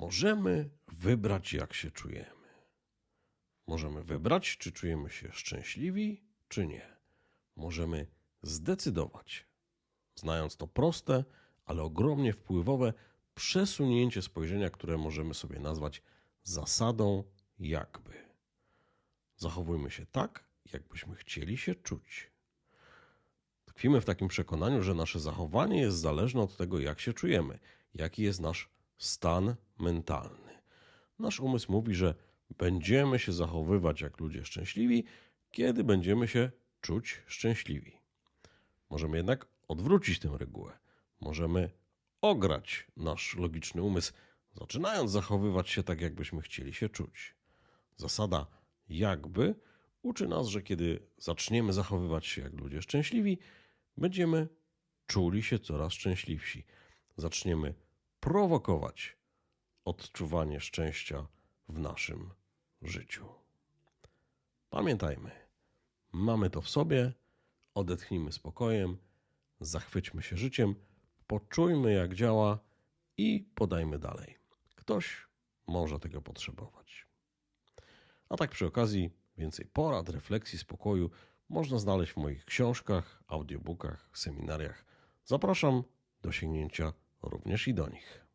Możemy wybrać, jak się czujemy. Możemy wybrać, czy czujemy się szczęśliwi, czy nie. Możemy zdecydować, znając to proste, ale ogromnie wpływowe przesunięcie spojrzenia, które możemy sobie nazwać zasadą jakby. Zachowujmy się tak, jakbyśmy chcieli się czuć. Tkwimy w takim przekonaniu, że nasze zachowanie jest zależne od tego, jak się czujemy, jaki jest nasz stan mentalny. Nasz umysł mówi, że będziemy się zachowywać jak ludzie szczęśliwi, kiedy będziemy się czuć szczęśliwi. Możemy jednak odwrócić tę regułę. Możemy ograć nasz logiczny umysł, zaczynając zachowywać się tak, jakbyśmy chcieli się czuć. Zasada jakby uczy nas, że kiedy zaczniemy zachowywać się jak ludzie szczęśliwi, będziemy czuli się coraz szczęśliwsi. Zaczniemy prowokować odczuwanie szczęścia w naszym życiu. Pamiętajmy, mamy to w sobie, odetchnijmy spokojem, zachwyćmy się życiem, poczujmy jak działa i podajmy dalej. Ktoś może tego potrzebować. A tak przy okazji, więcej porad, refleksji, spokoju można znaleźć w moich książkach, audiobookach, seminariach. Zapraszam do sięgnięcia również i do nich.